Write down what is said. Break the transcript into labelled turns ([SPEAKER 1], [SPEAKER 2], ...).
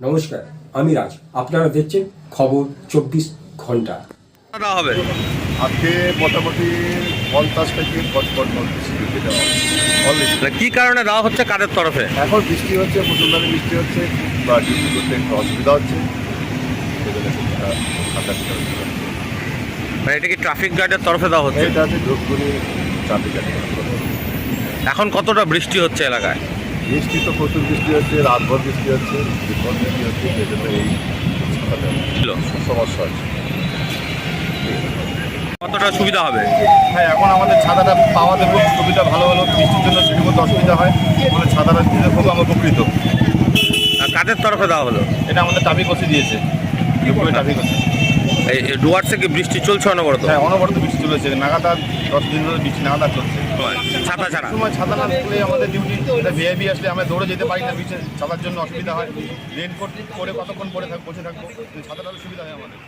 [SPEAKER 1] নমস্কার আমি রাজ। আপনারা দেখছেন খবর চব্বিশ
[SPEAKER 2] ঘণ্টা। হবে?
[SPEAKER 3] আজকে মোটামুটি পঞ্চাশ থেকে বৃষ্টি
[SPEAKER 2] মানে কি কারণে দেওয়া হচ্ছে কাদের তরফে?
[SPEAKER 3] এখন বৃষ্টি হচ্ছে মুসলমানি বৃষ্টি হচ্ছে বা ডিউটি করতে একটু অসুবিধা হচ্ছে।
[SPEAKER 2] মানে এটা কি ট্রাফিক গার্ডের তরফে দেওয়া হচ্ছে?
[SPEAKER 3] এটা হচ্ছে ধূপগুড়ি ট্রাফিক আছে
[SPEAKER 2] এখন কতটা বৃষ্টি হচ্ছে এলাকায়?
[SPEAKER 3] বৃষ্টি তো প্রচুর বৃষ্টি হচ্ছে রাতভর বৃষ্টি হচ্ছে বিপদ বৃষ্টি হচ্ছে সেজন্য এই সমস্যা হচ্ছে।
[SPEAKER 2] কতটা সুবিধা হবে?
[SPEAKER 3] হ্যাঁ এখন আমাদের ছাতাটা পাওয়াতে খুব সুবিধা ভালো হলো বৃষ্টির জন্য সেটি করতে অসুবিধা হয় বলে ছাতাটা দিতে খুব আমরা উপকৃত।
[SPEAKER 2] আর কাদের তরফে দেওয়া হলো?
[SPEAKER 3] এটা আমাদের ট্রাফিক ওসি দিয়েছে ট্রাফিক
[SPEAKER 2] এই ডুয়ার্সে কি বৃষ্টি চলছে অনবরত?
[SPEAKER 3] হ্যাঁ অনবরত বৃষ্টি চলেছে। নাগাতার দশ দিন ধরে বৃষ্টি নাগাতার চলছে।
[SPEAKER 2] ছাতা ছাড়া?
[SPEAKER 3] সময় ছাতা না থাকলে আমাদের ডিউটি ভিআইবি আসলে আমরা দৌড়ে যেতে পারি না বিচে ছাতার জন্য অসুবিধা হয়। রেনকোট পরে কতক্ষণ পরে থাক বসে থাকব ছাতাটা সুবিধা হয় আমাদের।